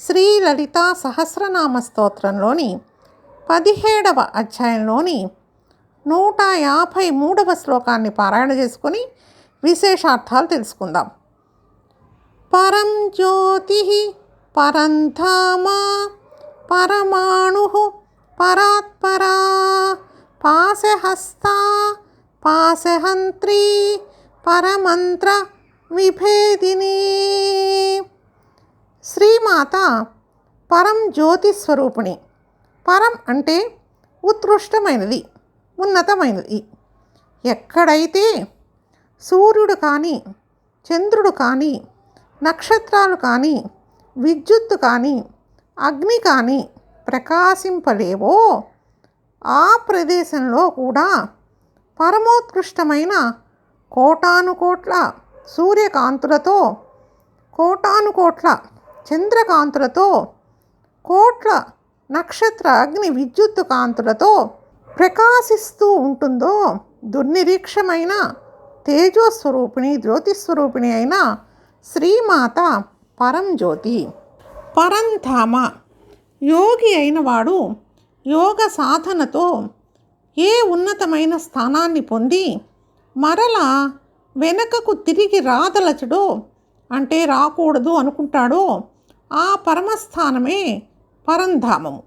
శ్రీ లలితా సహస్రనామ స్తోత్రంలోని పదిహేడవ అధ్యాయంలోని నూట యాభై మూడవ శ్లోకాన్ని పారాయణ చేసుకొని విశేషార్థాలు తెలుసుకుందాం. పరం జ్యోతి పరంధామా పరమాణు పరాత్పరా పాశహస్తా పాశహంత్రీ పరమంత్ర విభేదిని శ్రీమాత పరం జ్యోతి స్వరూపిణి. పరం అంటే ఉత్కృష్టమైనది ఉన్నతమైనది. ఎక్కడైతే సూర్యుడు కానీ చంద్రుడు కానీ నక్షత్రాలు కానీ విద్యుత్తు కానీ అగ్ని కానీ ప్రకాశింపలేవో ఆ ప్రదేశంలో కూడా పరమోత్కృష్టమైన కోటానుకోట్ల సూర్యకాంతులతో కోటానుకోట్ల చంద్రకాంతులతో కోట్ల నక్షత్ర అగ్ని విద్యుత్తు కాంతులతో ప్రకాశిస్తూ ఉంటుందో దుర్నిరీక్షమైన తేజోస్వరూపిణి జ్యోతిస్వరూపిణి అయిన శ్రీమాత పరంజ్యోతి. పరంధామ యోగి అయినవాడు యోగ సాధనతో ఏ ఉన్నతమైన స్థానాన్ని పొంది మరలా వెనకకు తిరిగి రాదలచడో అంటే రాకూడదు అనుకుంటాడో ఆ పరమస్థానమే పరంధామము.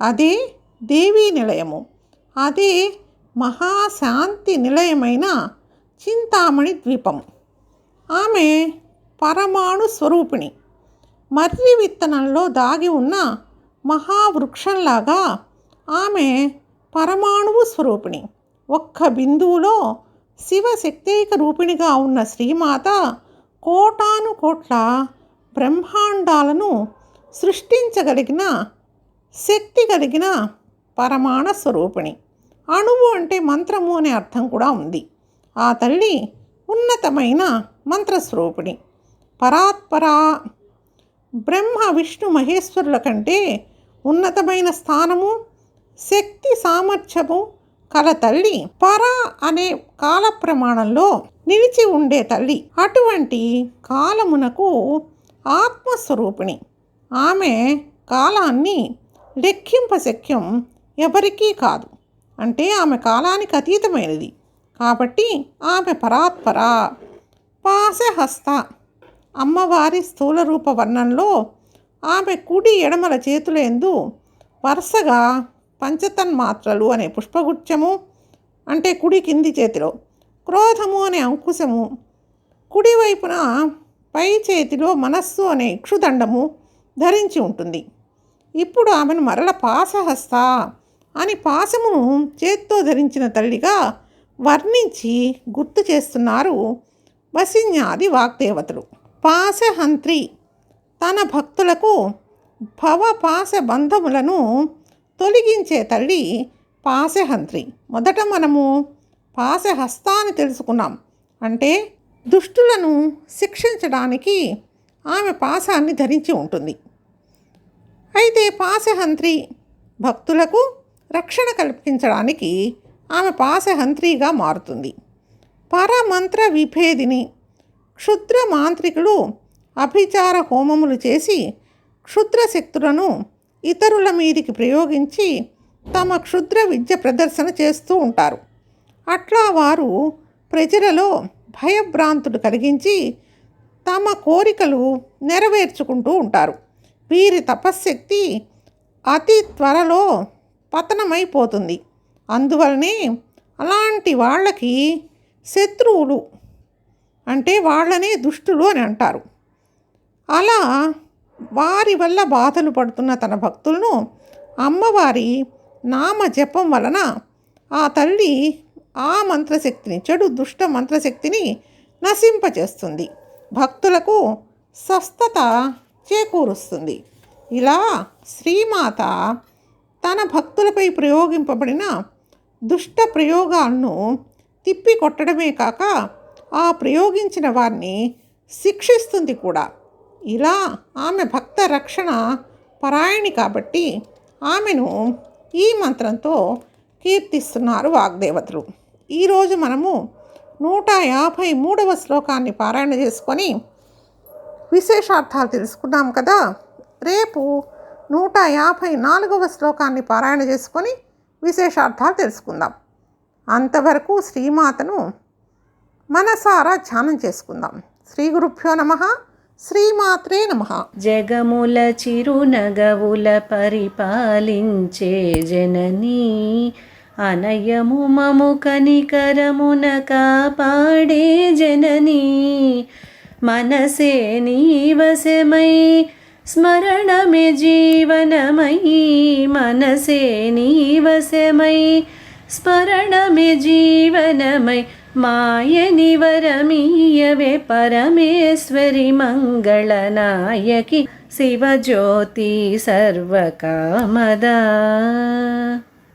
అదే దేవీ నిలయము. అదే మహాశాంతి నిలయమైన చింతామణి ద్వీపము. ఆమె పరమాణు స్వరూపిణి. మర్రి విత్తనంలో దాగి ఉన్న మహావృక్షంలాగా ఆమె పరమాణువు స్వరూపిణి. ఒక్క బిందువులో శివశక్తైక రూపిణిగా ఉన్న శ్రీమాత కోటాను కోట్ల బ్రహ్మాండాలను సృష్టించగలిగిన శక్తి కలిగిన పరమాణ స్వరూపిణి. అణువు అంటే మంత్రము అనే అర్థం కూడా ఉంది. ఆ తల్లి ఉన్నతమైన మంత్రస్వరూపిణి. పరాత్పరా బ్రహ్మ విష్ణు మహేశ్వరుల కంటే ఉన్నతమైన స్థానము శక్తి సామర్థ్యము కల తల్లి. పర అనే కాల ప్రమాణంలో నిలిచి ఉండే తల్లి. అటువంటి కాలమునకు ఆత్మస్వరూపిణి. ఆమె కాలాన్ని లెక్కింపశక్యం ఎవరికీ కాదు. అంటే ఆమె కాలానికి అతీతమైనది. కాబట్టి ఆమె పరాత్పర పాశహస్త అమ్మవారి స్థూల రూప వర్ణంలో ఆమె కుడి ఎడమల చేతులందు వరుసగా పంచతన్మాత్రలు అనే పుష్పగుచ్చము అంటే కుడి కింది చేతిలో క్రోధము అనే అంకుశము కుడివైపున పై చేతిలో మనస్సు అనే ఇక్షుదండము ధరించి ఉంటుంది. ఇప్పుడు ఆమెను మరల పాసహస్త అని పాశమును చేత్తో ధరించిన తల్లిగా వర్ణించి గుర్తు చేస్తున్నారు వసిన్యాది వాగ్దేవతలు. పాశహంత్రి తన భక్తులకు భవపాశ బంధములను తొలగించే తల్లి పాశహంత్రి. మొదట మనము పాశహస్త అని తెలుసుకున్నాం. అంటే దుష్టులను శిక్షించడానికి ఆమె పాశాన్ని ధరించి ఉంటుంది. అయితే పాశహంత్రి భక్తులకు రక్షణ కల్పించడానికి ఆమె పాశహంత్రిగా మారుతుంది. పరమంత్ర విభేదిని క్షుద్ర మాంత్రికులు అభిచార హోమములు చేసి క్షుద్ర శక్తులను ఇతరుల మీదికి ప్రయోగించి తమ క్షుద్ర విద్య ప్రదర్శన చేస్తూ ఉంటారు. అట్లా వారు ప్రజలలో భయభ్రాంతులు కలిగించి తమ కోరికలు నెరవేర్చుకుంటూ ఉంటారు. వీరి తపశ్శక్తి అతి త్వరలో పతనమైపోతుంది. అందువలనే అలాంటి వాళ్ళకి శత్రువులు అంటే వాళ్ళనే దుష్టులు అని అంటారు. అలా వారి వల్ల బాధలు పడుతున్న తన భక్తులను అమ్మవారి నామ జపం వలన ఆ తల్లి ఆ మంత్రశక్తిని చెడు దుష్ట మంత్రశక్తిని నశింపచేస్తుంది భక్తులకు స్వస్థత చేకూరుస్తుంది. ఇలా శ్రీమాత తన భక్తులపై ప్రయోగింపబడిన దుష్ట ప్రయోగాలను తిప్పి కొట్టడమే కాక ఆ ప్రయోగించిన వారిని శిక్షిస్తుంది కూడా. ఇలా ఆమె భక్త రక్షణ పరాయణి కాబట్టి ఆమెను ఈ మంత్రంతో కీర్తిస్తున్నారు వాగ్దేవతలు. ఈరోజు మనము నూట యాభై మూడవ శ్లోకాన్ని పారాయణ చేసుకొని విశేషార్థాలు తెలుసుకున్నాం కదా. రేపు నూట యాభై నాలుగవ శ్లోకాన్ని పారాయణ చేసుకొని విశేషార్థాలు తెలుసుకుందాం. అంతవరకు శ్రీమాతను మనసారా ధ్యానం చేసుకుందాం. శ్రీ గురుభ్యో నమ. శ్రీమాత్రే నమ. జగముల చిరునగవుల పరిపాలించే జననీ అనయము మము కనికరమున కాపాడే జననీ. మనసే నీవశమై స్మరణమే జీవనమై. మనసే నీవశమై స్మరణమే జీవనమై. మాయని వరమీయవే పరమేశ్వరి మంగళనాయకి శివజ్యోతి సర్వకామదా.